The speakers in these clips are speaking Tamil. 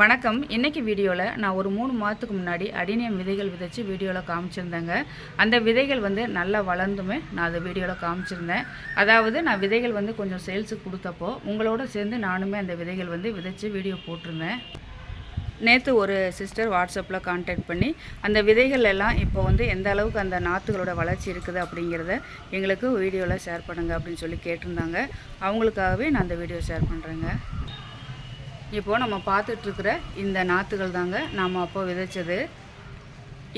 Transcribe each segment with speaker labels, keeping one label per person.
Speaker 1: வணக்கம். இன்றைக்கி வீடியோவில் நான் ஒரு மூணு மாதத்துக்கு முன்னாடி அடினியம் விதைகள் விதைச்சு வீடியோவில் காமிச்சிருந்தேங்க. அந்த விதைகள் வந்து நல்லா வளர்ந்துமே நான் அதை வீடியோவில் காமிச்சிருந்தேன். அதாவது நான் விதைகள் வந்து கொஞ்சம் சேல்ஸுக்கு கொடுத்தப்போ உங்களோட சேர்ந்து நானுமே அந்த விதைகள் வந்து விதைச்சு வீடியோ போட்டிருந்தேன். நேற்று ஒரு சிஸ்டர் வாட்ஸ்அப்பில் காண்டாக்ட் பண்ணி அந்த விதைகள் எல்லாம் இப்போ வந்து எந்த அளவுக்கு அந்த நாற்றுகளோட வளர்ச்சி இருக்குது அப்படிங்கிறத எங்களுக்கு வீடியோவில் ஷேர் பண்ணுங்க அப்படின்னு சொல்லி கேட்டிருந்தாங்க. அவங்களுக்காகவே நான் அந்த வீடியோ ஷேர் பண்ணுறேங்க இப்போது நம்ம பார்த்துட்ருக்குற இந்த நாற்றுகள் தாங்க நாம் அப்போ விதைச்சது.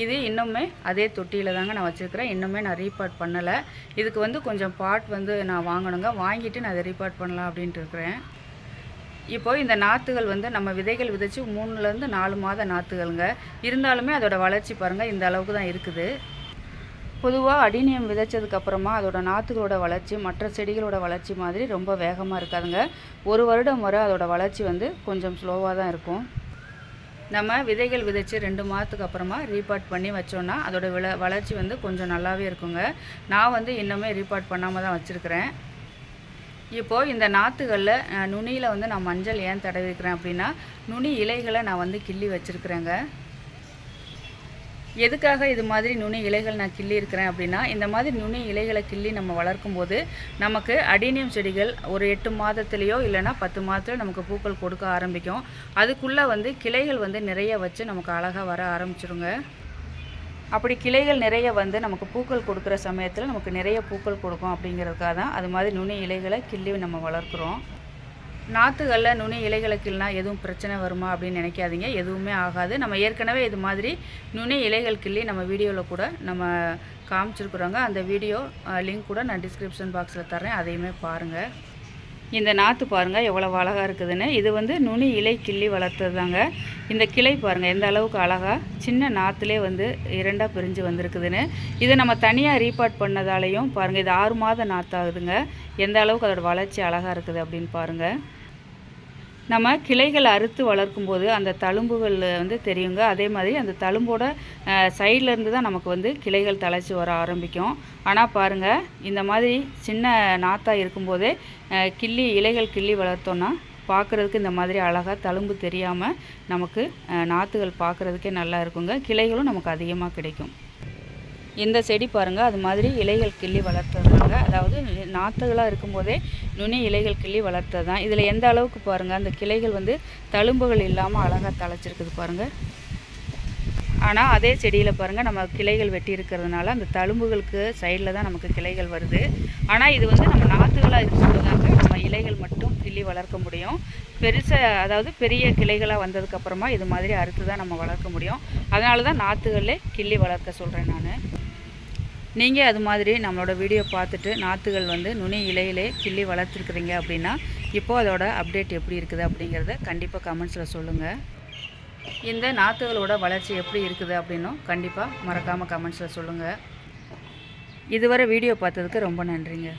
Speaker 1: இது இன்னுமே அதே தொட்டியில் தாங்க நான் வச்சுருக்கிறேன். இன்னுமே நான் ரீபார்ட் பண்ணலை. இதுக்கு வந்து கொஞ்சம் பாட் வந்து நான் வாங்கணுங்க. வாங்கிட்டு நான் அதை ரீபார்ட் பண்ணலாம் அப்படின்ட்டு இருக்கிறேன். இப்போ இந்த நாற்றுகள் வந்து நம்ம விதைகள் விதைச்சி மூணுலேருந்து நாலு மாத நாற்றுகள்ங்க இருந்தாலுமே அதோடய வளர்ச்சி பாருங்கள் இந்த அளவுக்கு தான் இருக்குது. பொதுவாக அடினியம் விதைச்சதுக்கு அப்புறமா அதோட நாற்றுகளோட வளர்ச்சி மற்ற செடிகளோட வளர்ச்சி மாதிரி ரொம்ப வேகமாக இருக்காதுங்க. ஒரு வருடம் வரை அதோட வளர்ச்சி வந்து கொஞ்சம் ஸ்லோவாக தான் இருக்கும். நம்ம விதைகள் விதைச்சு ரெண்டு மாதத்துக்கு அப்புறமா ரீபார்ட் பண்ணி வச்சோன்னா அதோட விள வளர்ச்சி வந்து கொஞ்சம் நல்லாவே இருக்குங்க. நான் வந்து இன்னுமே ரீபார்ட் பண்ணாமல் தான் வச்சுருக்கிறேன். இப்போது இந்த நாற்றுகளில் நுனியில் வந்து நான் மஞ்சள் ஏன் தடவிருக்கிறேன் அப்படின்னா நுனி இலைகளை நான் வந்து கிள்ளி வச்சுருக்கிறேங்க. எதுக்காக இது மாதிரி நுனி இலைகள் நான் கிள்ளி இருக்கிறேன் அப்படின்னா இந்த மாதிரி நுனி இலைகளை கிள்ளி நம்ம வளர்க்கும் போது நமக்கு அடினியம் செடிகள் ஒரு எட்டு மாதத்துலேயோ இல்லைன்னா பத்து மாதத்துல நமக்கு பூக்கள் கொடுக்க ஆரம்பிக்கும். அதுக்குள்ளே வந்து கிளைகள் வந்து நிறைய வச்சு நமக்கு அழகாக வர ஆரம்பிச்சிருங்க. அப்படி கிளைகள் நிறைய வந்து நமக்கு பூக்கள் கொடுக்குற சமயத்தில் நமக்கு நிறைய பூக்கள் கொடுக்கும் அப்படிங்கிறதுக்காக தான் அது மாதிரி நுனி இலைகளை கிள்ளி நம்ம வளர்க்குறோம். நாற்றுகளில் நுனி இலைகளை எதுவும் பிரச்சனை வருமா அப்படின்னு நினைக்காதீங்க. எதுவுமே ஆகாது. நம்ம ஏற்கனவே இது மாதிரி நுனி இலைகள் கிள்ளி நம்ம வீடியோவில் கூட நம்ம காமிச்சிருக்குறோங்க அந்த வீடியோ லிங்க் கூட நான் டிஸ்கிரிப்ஷன் பாக்ஸில் தரேன் அதையுமே பாருங்கள் இந்த நாற்று பாருங்கள் எவ்வளோ அழகாக இருக்குதுன்னு. இது வந்து நுனி இலை கிள்ளி வளர்த்தது தாங்க இந்த கிளை பாருங்கள் எந்த அளவுக்கு அழகாக சின்ன நாற்றுலேயே வந்து இரண்டாக பிரிஞ்சு வந்திருக்குதுன்னு. இதை நம்ம தனியாக ரீபார்ட் பண்ணதாலையும் பாருங்கள் இது ஆறு மாத நாற்றாகுதுங்க எந்த அளவுக்கு அதோட வளர்ச்சி அழகாக இருக்குது அப்படின்னு பாருங்கள் நம்ம கிளைகள் அறுத்து வளர்க்கும் போது அந்த தழும்புகள் வந்து தெரியுங்க. அதே மாதிரி அந்த தழும்போட சைடில் இருந்து தான் நமக்கு வந்து கிளைகள் தழைச்சி வர ஆரம்பிக்கும். ஆனால் பாருங்கள் இந்த மாதிரி சின்ன நாத்தாக இருக்கும்போதே கிள்ளி இலைகள் கிள்ளி வளர்த்தோன்னா பார்க்குறதுக்கு இந்த மாதிரி அழகாக தழும்பு தெரியாமல் நமக்கு நாற்றுகள் பார்க்குறதுக்கே நல்லா இருக்குங்க. கிளைகளும் நமக்கு அதிகமாக கிடைக்கும். இந்த செடி பாருங்கள் அது மாதிரி இலைகள் கிள்ளி வளர்த்ததுதாங்க அதாவது நாற்றுகளாக இருக்கும்போதே நுனி இலைகள் கிள்ளி வளர்த்தது தான் இதில் எந்த அளவுக்கு பாருங்கள் அந்த கிளைகள் வந்து தழும்புகள் இல்லாமல் அழகாக தழைச்சிருக்குது பாருங்கள் ஆனால் அதே செடியில் பாருங்கள் நம்ம கிளைகள் வெட்டி இருக்கிறதுனால அந்த தழும்புகளுக்கு சைடில் தான் நமக்கு கிளைகள் வருது. ஆனால் இது வந்து நம்ம நாற்றுகளாக இருக்கும்போதாங்க நம்ம இலைகள் மட்டும் கிள்ளி வளர்க்க முடியும். பெருசாக அதாவது பெரிய கிளைகளாக வந்ததுக்கப்புறமா இது மாதிரி அறுத்து தான் நம்ம வளர்க்க முடியும். அதனால தான் நாற்றுகளே கிள்ளி வளர்க்க சொல்கிறேன் நான். நீங்கள் அது மாதிரி நம்மளோட வீடியோ பார்த்துட்டு நாற்றுகள் வந்து நுனி இலையிலே கிள்ளி வளர்த்துருக்குறீங்க அப்படின்னா இப்போது அதோட அப்டேட் எப்படி இருக்குது அப்படிங்கிறத கண்டிப்பாக கமெண்ட்ஸில் சொல்லுங்கள் இந்த நாற்றுகளோட வளர்ச்சி எப்படி இருக்குது அப்படின்னும் கண்டிப்பாக மறக்காமல் கமெண்ட்ஸில் சொல்லுங்கள் இதுவரை வீடியோ பார்த்ததுக்கு ரொம்ப நன்றிங்க.